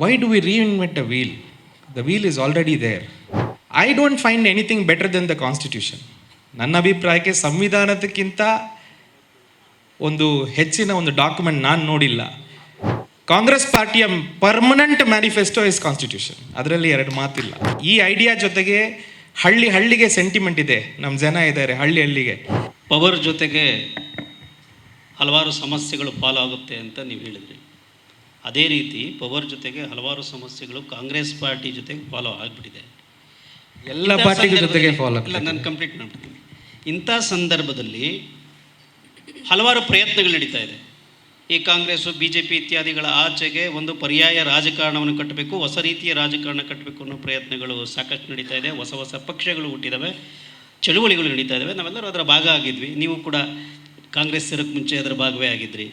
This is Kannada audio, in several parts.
why do we reinvent a wheel? The wheel is already there. I don't find anything better than the Constitution. ನನ್ನ ಅಭಿಪ್ರಾಯಕ್ಕೆ ಸಂವಿಧಾನದಕ್ಕಿಂತ ಒಂದು ಹೆಚ್ಚಿನ ಒಂದು ಡಾಕ್ಯುಮೆಂಟ್ ನಾನು ನೋಡಿಲ್ಲ ಕಾಂಗ್ರೆಸ್ ಪಾರ್ಟಿಯ ಪರ್ಮನೆಂಟ್ ಮ್ಯಾನಿಫೆಸ್ಟೋ ಇಸ್ ಕಾನ್ಸ್ಟಿಟ್ಯೂಷನ್ ಅದರಲ್ಲಿ ಎರಡು ಮಾತಿಲ್ಲ ಈ ಐಡಿಯಾ ಜೊತೆಗೆ ಹಳ್ಳಿ ಹಳ್ಳಿಗೆ ಸೆಂಟಿಮೆಂಟ್ ಇದೆ ನಮ್ಮ ಜನ ಇದ್ದಾರೆ ಹಳ್ಳಿ ಹಳ್ಳಿಗೆ ಪವರ್ ಜೊತೆಗೆ ಹಲವಾರು ಸಮಸ್ಯೆಗಳು ಫಾಲೋ ಆಗುತ್ತೆ ಅಂತ ನೀವು ಹೇಳಿದ್ರಿ ಅದೇ ರೀತಿ ಪವರ್ ಜೊತೆಗೆ ಹಲವಾರು ಸಮಸ್ಯೆಗಳು ಕಾಂಗ್ರೆಸ್ ಪಾರ್ಟಿ ಜೊತೆಗೆ ಫಾಲೋ ಆಗಿಬಿಟ್ಟಿದೆ. ಎಲ್ಲ ಪಾರ್ಟಿ ಪಾರ್ಟಿಗಳ ಜೊತೆಗೆ ಫಾಲೋ ಇಲ್ಲ ನಾನು ಕಂಪ್ಲೀಟ್ ಮಾಡ್ತೀನಿ ಇಂಥ ಸಂದರ್ಭದಲ್ಲಿ ಹಲವಾರು ಪ್ರಯತ್ನಗಳು ನಡೀತಾ ಇದೆ. ಈ ಕಾಂಗ್ರೆಸ್ಸು ಬಿ ಜೆ ಪಿ ಇತ್ಯಾದಿಗಳ ಆಚೆಗೆ ಒಂದು ಪರ್ಯಾಯ ರಾಜಕಾರಣವನ್ನು ಕಟ್ಟಬೇಕು ಹೊಸ ರೀತಿಯ ರಾಜಕಾರಣ ಕಟ್ಟಬೇಕು ಅನ್ನೋ ಪ್ರಯತ್ನಗಳು ಸಾಕಷ್ಟು ನಡೀತಾ ಇದೆ. ಹೊಸ ಹೊಸ ಪಕ್ಷಗಳು ಹುಟ್ಟಿದ್ದಾವೆ ಚಳುವಳಿಗಳು ನಡೀತಾ ಇದ್ದಾವೆ ನಾವೆಲ್ಲರೂ ಅದರ ಭಾಗ ಆಗಿದ್ವಿ. ನೀವು ಕೂಡ ಕಾಂಗ್ರೆಸ್ ಸೇರೋಕ್ಕೆ ಮುಂಚೆ ಅದರ ಭಾಗವೇ ಆಗಿದ್ರಿ.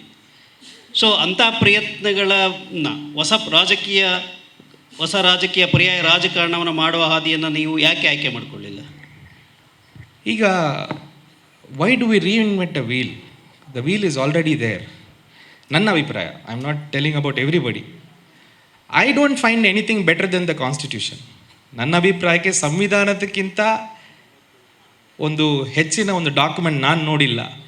ಸೊ ಅಂಥ ಪ್ರಯತ್ನಗಳನ್ನ ಹೊಸ ರಾಜಕೀಯ ಹೊಸ ರಾಜಕೀಯ ಪರ್ಯಾಯ ರಾಜಕಾರಣವನ್ನು ಮಾಡುವ ಹಾದಿಯನ್ನು ನೀವು ಯಾಕೆ ಆಯ್ಕೆ ಮಾಡಿಕೊಳ್ಳಿಲ್ಲ? ಈಗ why do we reinvent a wheel the wheel is already there ನನ್ನ ಅಭಿಪ್ರಾಯ I am not telling about everybody I don't find anything better than the constitution ನನ್ನ ಅಭಿಪ್ರಾಯಕ್ಕೆ ಸಂವಿಧಾನದಕ್ಕಿಂತ ಒಂದು ಹೆಚ್ಚಿನ ಒಂದು ಡಾಕ್ಯುಮೆಂಟ್ ನಾನು ನೋಡಿಲ್ಲ.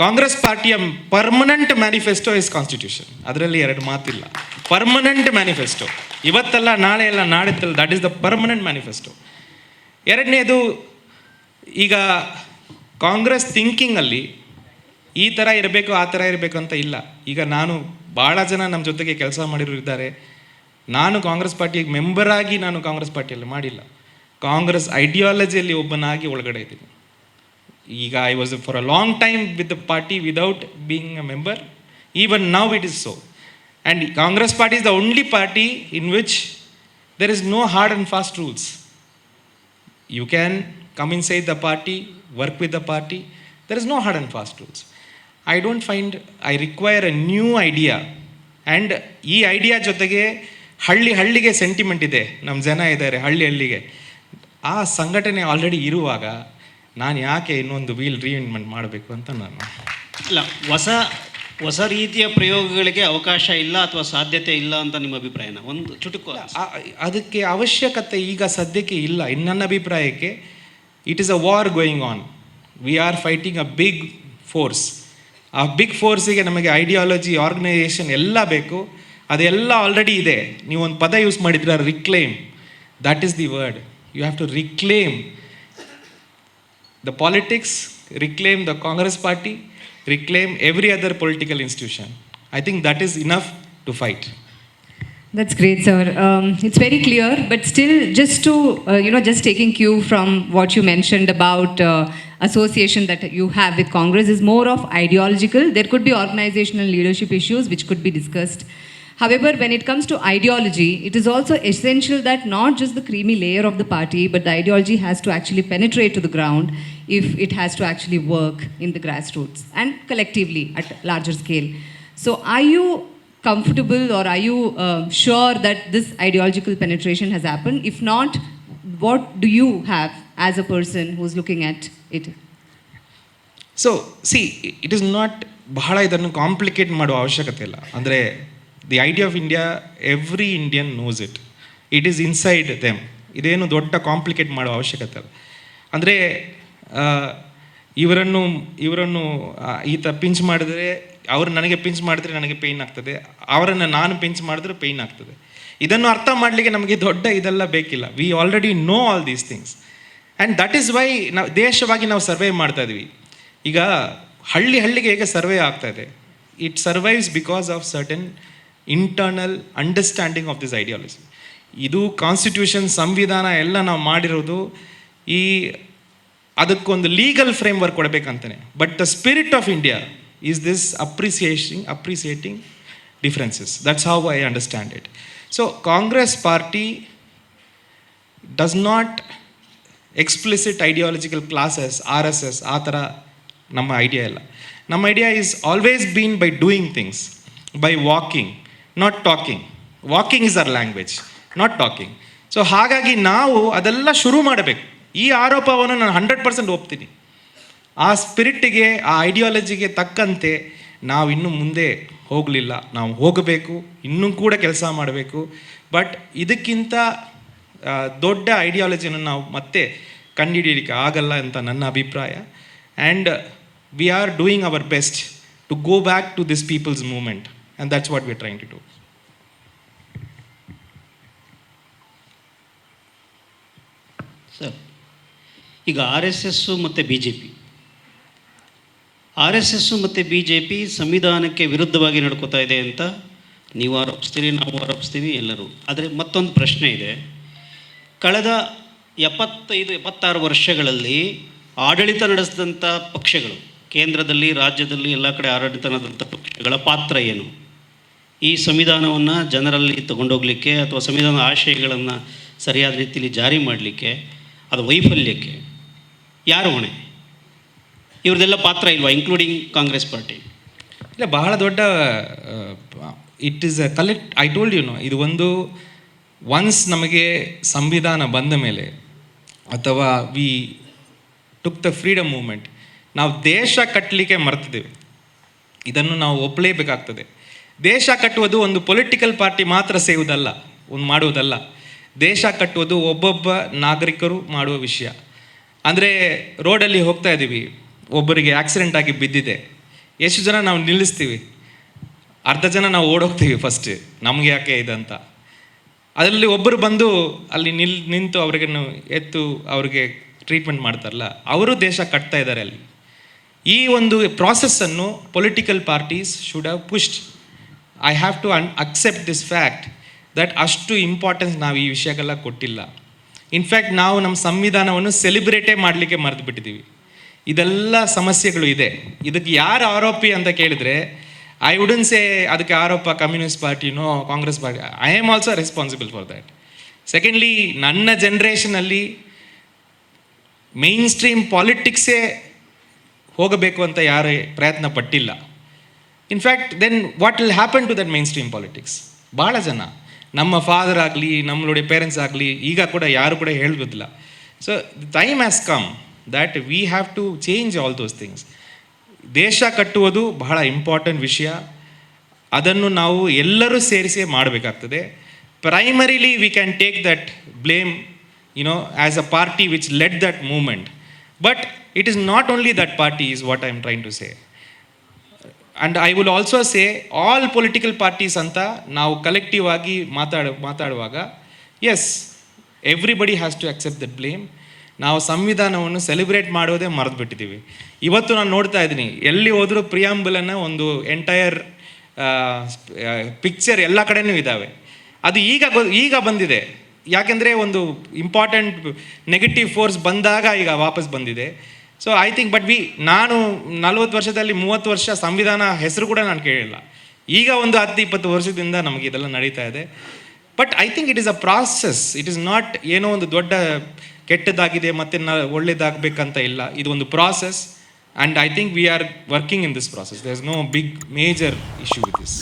ಕಾಂಗ್ರೆಸ್ ಪಾರ್ಟಿಯ ಪರ್ಮನೆಂಟ್ ಮ್ಯಾನಿಫೆಸ್ಟೋ ಇಸ್ ಕಾನ್ಸ್ಟಿಟ್ಯೂಷನ್ ಅದರಲ್ಲಿ ಎರಡು ಮಾತಿಲ್ಲ. ಪರ್ಮನೆಂಟ್ ಮ್ಯಾನಿಫೆಸ್ಟೋ ಇವತ್ತಲ್ಲ ನಾಳೆ ಅಲ್ಲ ನಾಡಿದ್ದಲ್ಲ that is the permanent manifesto ಎರಡನೇದು, ಈಗ ಕಾಂಗ್ರೆಸ್ ಥಿಂಕಿಂಗಲ್ಲಿ ಈ ಥರ ಇರಬೇಕು, ಆ ಥರ ಇರಬೇಕು ಅಂತ ಇಲ್ಲ. ಈಗ ನಾನು ಭಾಳ ಜನ ನಮ್ಮ ಜೊತೆಗೆ ಕೆಲಸ ಮಾಡಿರೋರು ಇದ್ದಾರೆ. ನಾನು ಕಾಂಗ್ರೆಸ್ ಪಾರ್ಟಿಗೆ ಮೆಂಬರಾಗಿ ನಾನು ಕಾಂಗ್ರೆಸ್ ಪಾರ್ಟಿಯಲ್ಲಿ ಮಾಡಿಲ್ಲ. ಕಾಂಗ್ರೆಸ್ ಐಡಿಯಾಲಜಿಯಲ್ಲಿ ಒಬ್ಬನಾಗಿ ಒಳಗಡೆ ಇದ್ದೀನಿ. ಈಗ I was for a long time with the party without being a member even now it is so and Congress party is the only party in which there is no hard and fast rules you can come inside the party work with the party there is no hard and fast rules I don't find I require a new idea and ಈ ಐಡಿಯಾ ಜೊತೆಗೆ ಹಳ್ಳಿ ಹಳ್ಳಿಗೆ ಸೆಂಟಿಮೆಂಟ್ ಇದೆ. ನಮ್ಮ ಜನ ಇದ್ದಾರೆ ಹಳ್ಳಿ ಹಳ್ಳಿಗೆ. ಆ ಸಂಘಟನೆ ಆಲ್ರೆಡಿ ಇರುವಾಗ ನಾನು ಯಾಕೆ ಇನ್ನೊಂದು ವೀಲ್ ರೀಇನ್ವೆಂಟ್ ಮಾಡಬೇಕು ಅಂತ ನಾನು ಇಲ್ಲ ಹೊಸ ಹೊಸ ರೀತಿಯ ಪ್ರಯೋಗಗಳಿಗೆ ಅವಕಾಶ ಇಲ್ಲ ಅಥವಾ ಸಾಧ್ಯತೆ ಇಲ್ಲ ಅಂತ ನಿಮ್ಮ ಅಭಿಪ್ರಾಯನ ಒಂದು ಚುಟುಕು ಅದಕ್ಕೆ ಅವಶ್ಯಕತೆ ಈಗ ಸದ್ಯಕ್ಕೆ ಇಲ್ಲ. ಇನ್ನು ನನ್ನ ಅಭಿಪ್ರಾಯಕ್ಕೆ it is a war going on we are fighting a big force ಆ ಬಿಗ್ ಫೋರ್ಸಿಗೆ ನಮಗೆ ಐಡಿಯಾಲಜಿ ಆರ್ಗನೈಸೇಷನ್ ಎಲ್ಲ ಬೇಕು. ಅದೆಲ್ಲ ಆಲ್ರೆಡಿ ಇದೆ. ನೀವು ಒಂದು ಪದ ಯೂಸ್ ಮಾಡಿದ್ರೆ reclaim that is the word you have to reclaim the politics, reclaim the Congress party, reclaim every other political institution. I think that is enough to fight. That's great, sir. Um, it's very clear, but still, just to, uh, you know, just taking cue from what you mentioned about uh, association that you have with Congress is more of ideological. There could be organizational leadership issues which could be discussed. However, when it comes to ideology, it is also essential that not just the creamy layer of the party, but the ideology has to actually penetrate to the ground if it has to actually work in the grassroots and collectively at larger scale. So, are you comfortable or are you uh, sure that this ideological penetration has happened? If not, what do you have as a person who's looking at it? So see it is not ಬಹಳ ಇದನ್ನು ಕಾಂಪ್ಲಿಕೇಟ್ ಮಾಡುವ ಅವಶ್ಯಕತೆ ಇಲ್ಲ ಅಂದರೆ the idea of India every Indian knows it it is inside them ಇದೇನು ದೊಡ್ಡ ಕಾಂಪ್ಲಿಕೇಟ್ ಮಾಡುವ ಅವಶ್ಯಕತೆ ಇಲ್ಲ ಅಂದರೆ ಇವರನ್ನು ಇವರನ್ನು ಈತ ಪಿಂಚ್ ಮಾಡಿದ್ರೆ, ಅವರು ನನಗೆ ಪಿಂಚ್ ಮಾಡಿದ್ರೆ ನನಗೆ ಪೇಯ್ನ್ ಆಗ್ತದೆ. ಅವರನ್ನು ನಾನು ಪಿಂಚ್ ಮಾಡಿದ್ರೆ ಪೇಯ್ನ್ ಆಗ್ತದೆ. ಇದನ್ನು ಅರ್ಥ ಮಾಡಲಿಕ್ಕೆ ನಮಗೆ ದೊಡ್ಡ ಇದೆಲ್ಲ ಬೇಕಿಲ್ಲ. We already know all these things and that is why ನಾವು, ದೇಶವಾಗಿ ನಾವು ಸರ್ವೇ ಮಾಡ್ತಾ ಇದ್ವಿ. ಈಗ ಹಳ್ಳಿ ಹಳ್ಳಿಗೆ ಹೇಗೆ ಸರ್ವೇ ಆಗ್ತಾ ಇದೆ? It survives because of certain internal understanding of this ideology ಇದು ಕಾನ್ಸ್ಟಿಟ್ಯೂಷನ್ ಸಂವಿಧಾನ ಎಲ್ಲ ನಾವು ಮಾಡಿರೋದು ಈ ಅದಕ್ಕೊಂದು legal framework ಕೊಡಬೇಕಂತಾನೆ. But the spirit of India is this appreciating appreciating differences that's how I understand it so Congress party does not explicit ideological classes R S S ಆ ಥರ ನಮ್ಮ ಐಡಿಯಾ ಇಲ್ಲ. ನಮ್ಮ idea is always been by doing things by walking not talking walking is our language not talking so ಹಾಗಾಗಿ ನಾವು ಅದೆಲ್ಲ ಶುರು ಮಾಡಬೇಕು. ಈ ಆರೋಪವನ್ನು ನಾನು ಹಂಡ್ರೆಡ್ ಪರ್ಸೆಂಟ್ ಒಪ್ತೀನಿ. ಆ ಸ್ಪಿರಿಟಿಗೆ ಆ ಐಡಿಯಾಲಜಿಗೆ ತಕ್ಕಂತೆ ನಾವು ಇನ್ನು ಮುಂದೆ ಹೋಗಲಿಲ್ಲ. ನಾವು ಹೋಗಬೇಕು. ಇನ್ನೂ ಕೂಡ ಕೆಲಸ ಮಾಡಬೇಕು. ಬಟ್ ಇದಕ್ಕಿಂತ ದೊಡ್ಡ ಐಡಿಯಾಲಜಿಯನ್ನು ನಾವು ಮತ್ತೆ ಕಂಡುಹಿಡಿಯಲಿಕ್ಕೆ ಆಗಲ್ಲ ಅಂತ ನನ್ನ ಅಭಿಪ್ರಾಯ. And we are doing our best to go back to this people's movement and that's what we're trying to to sir ಈಗ ಆರ್ ಎಸ್ ಎಸ್ಸು ಮತ್ತು B J P R S S ಮತ್ತು ಬಿ ಜೆ ಪಿ ಸಂವಿಧಾನಕ್ಕೆ ವಿರುದ್ಧವಾಗಿ ನಡ್ಕೋತಾ ಇದೆ ಅಂತ ನೀವು ಆರೋಪಿಸ್ತೀರಿ, ನಾವು ಆರೋಪಿಸ್ತೀವಿ, ಎಲ್ಲರೂ. ಆದರೆ ಮತ್ತೊಂದು ಪ್ರಶ್ನೆ ಇದೆ. ಕಳೆದ ಎಪ್ಪತ್ತೈದು, ಎಪ್ಪತ್ತಾರು ವರ್ಷಗಳಲ್ಲಿ ಆಡಳಿತ ನಡೆಸಿದಂಥ ಪಕ್ಷಗಳು, ಕೇಂದ್ರದಲ್ಲಿ, ರಾಜ್ಯದಲ್ಲಿ, ಎಲ್ಲ ಕಡೆ ಆಡಳಿತ ನಡೆದಂಥ ಪಕ್ಷಗಳ ಪಾತ್ರ ಏನು? ಈ ಸಂವಿಧಾನವನ್ನು ಜನರಲ್ಲಿ ತಗೊಂಡೋಗ್ಲಿಕ್ಕೆ ಅಥವಾ ಸಂವಿಧಾನದ ಆಶಯಗಳನ್ನು ಸರಿಯಾದ ರೀತಿಯಲ್ಲಿ ಜಾರಿ ಮಾಡಲಿಕ್ಕೆ, ಅದು ವೈಫಲ್ಯಕ್ಕೆ ಯಾರು ಹೊಣೆ? ಇವ್ರದ್ದೆಲ್ಲ ಪಾತ್ರ ಇಲ್ವಾ ಇನ್ಕ್ಲೂಡಿಂಗ್ ಕಾಂಗ್ರೆಸ್ ಪಾರ್ಟಿ? ಇಲ್ಲ, ಬಹಳ ದೊಡ್ಡ it is a collect I told you know ಇದು ಒಂದು ಒನ್ಸ್ ನಮಗೆ ಸಂವಿಧಾನ ಬಂದ ಮೇಲೆ ಅಥವಾ we took the freedom movement ನಾವು ದೇಶ ಕಟ್ಟಲಿಕ್ಕೆ ಮರ್ತಿದ್ದೇವೆ. ಇದನ್ನು ನಾವು ಒಪ್ಪಲೇಬೇಕಾಗ್ತದೆ ದೇಶ ಕಟ್ಟುವುದು ಒಂದು ಪೊಲಿಟಿಕಲ್ ಪಾರ್ಟಿ ಮಾತ್ರ ಸೇವುದಲ್ಲ ಒಂದು ಮಾಡುವುದಲ್ಲ. ದೇಶ ಕಟ್ಟುವುದು ಒಬ್ಬೊಬ್ಬ ನಾಗರಿಕರು ಮಾಡುವ ವಿಷಯ. ಅಂದರೆ ರೋಡಲ್ಲಿ ಹೋಗ್ತಾ ಇದ್ದೀವಿ ಒಬ್ಬರಿಗೆ ಆಕ್ಸಿಡೆಂಟ್ ಆಗಿ ಬಿದ್ದಿದೆ. ಎಷ್ಟು ಜನ ನಾವು ನಿಲ್ಲಿಸ್ತೀವಿ? ಅರ್ಧ ಜನ ನಾವು ಓಡೋಗ್ತೀವಿ ಫಸ್ಟ್ ನಮಗೆ ಯಾಕೆ ಇದಂತ ಅದರಲ್ಲಿ ಒಬ್ಬರು ಬಂದು ಅಲ್ಲಿ ನಿಲ್, ನಿಂತು ಅವ್ರಿಗೆ ಎತ್ತು, ಅವ್ರಿಗೆ ಟ್ರೀಟ್ಮೆಂಟ್ ಮಾಡ್ತಾರಲ್ಲ, ಅವರು ದೇಶ ಕಟ್ತಾ ಇದ್ದಾರೆ ಅಲ್ಲಿ. ಈ ಒಂದು ಪ್ರಾಸೆಸ್ಸನ್ನು political parties should have pushed I have to uh accept this fact that ಅಷ್ಟು ಇಂಪಾರ್ಟೆನ್ಸ್ ನಾವು ಈ ವಿಷಯಕ್ಕೆಲ್ಲ ಕೊಟ್ಟಿಲ್ಲ. ಇನ್ಫ್ಯಾಕ್ಟ್ ನಾವು ನಮ್ಮ ಸಂವಿಧಾನವನ್ನು ಸೆಲೆಬ್ರೇಟೇ ಮಾಡಲಿಕ್ಕೆ ಮರೆತು ಬಿಟ್ಟಿದ್ದೀವಿ ಇದೆಲ್ಲ ಸಮಸ್ಯೆಗಳು ಇದೆ. ಇದಕ್ಕೆ ಯಾರು ಆರೋಪಿ ಅಂತ ಕೇಳಿದರೆ ಐ ವುಡನ್ ಸೇ ಅದಕ್ಕೆ ಆರೋಪ communist ಪಾರ್ಟಿನೋ Congress party I am also responsible for that secondly ನನ್ನ ಜನ್ರೇಷನಲ್ಲಿ ಮೇನ್ ಸ್ಟ್ರೀಮ್ ಪಾಲಿಟಿಕ್ಸೇ ಹೋಗಬೇಕು ಅಂತ ಯಾರೇ ಪ್ರಯತ್ನ ಪಟ್ಟಿಲ್ಲ. In fact then what will happen to that mainstream politics ಭಾಳ ಜನ, ನಮ್ಮ ಫಾದರ್ ಆಗಲಿ ನಮ್ಮಳುடைய ಪೇರೆಂಟ್ಸ್ ಆಗಲಿ, ಈಗ ಕೂಡ ಯಾರು ಕೂಡ ಹೇಳ್ಬೋದಿಲ್ಲ. So time has come that we have to change all those things ದೇಶ ಕಟ್ಟುವುದು ಬಹಳ ಇಂಪಾರ್ಟೆಂಟ್ ವಿಷಯ. ಅದನ್ನು ನಾವು ಎಲ್ಲರೂ ಸೇರಿಸಿ ಮಾಡಬೇಕಾಗ್ತದೆ. Primarily we can take that blame you know as a party which led that movement but it is not only that party is what I am trying to say And I will also say all political parties ಅಂತ ನಾವು ಕಲೆಕ್ಟಿವ್ ಆಗಿ ಮಾತಾಡ, ಮಾತಾಡುವಾಗ yes everybody has to accept that blame ನಾವು ಸಂವಿಧಾನವನ್ನು ಸೆಲೆಬ್ರೇಟ್ ಮಾಡೋದೇ ಮರೆತು ಬಿಟ್ಟಿದ್ದೀವಿ ಇವತ್ತು ನಾನು ನೋಡ್ತಾ ಇದ್ದೀನಿ, ಎಲ್ಲಿ ಹೋದರೂ ಪ್ರಿಯಾಂಬಲನ್ನು ಒಂದು ಎಂಟೈರ್ ಪಿಕ್ಚರ್ ಎಲ್ಲ ಕಡೆಯೂ ಇದ್ದಾವೆ ಅದು ಈಗ ಈಗ ಬಂದಿದೆ. ಯಾಕೆಂದರೆ ಒಂದು ಇಂಪಾರ್ಟೆಂಟ್ ನೆಗೆಟಿವ್ ಫೋರ್ಸ್ ಬಂದಾಗ ಈಗ ವಾಪಸ್ ಬಂದಿದೆ. So I think but we ನಾನು ನಲ್ವತ್ತು ವರ್ಷದಲ್ಲಿ ಮೂವತ್ತು ವರ್ಷ ಸಂವಿಧಾನ ಹೆಸರು ಕೂಡ ನಾನು ಕೇಳಿಲ್ಲ. ಈಗ ಒಂದು ಹತ್ತು, ಇಪ್ಪತ್ತು ವರ್ಷದಿಂದ ನಮಗೆ ಇದೆಲ್ಲ ನಡೀತಾ ಇದೆ. But I think it is a process it is not ಏನೋ ಒಂದು ದೊಡ್ಡ ಕೆಟ್ಟದಾಗಿದೆ ಮತ್ತೆ ನ ಒಳ್ಳೇದಾಗಬೇಕಂತ ಇಲ್ಲ. ಇದು ಒಂದು process and I think we are working in this process there is no big major issue with this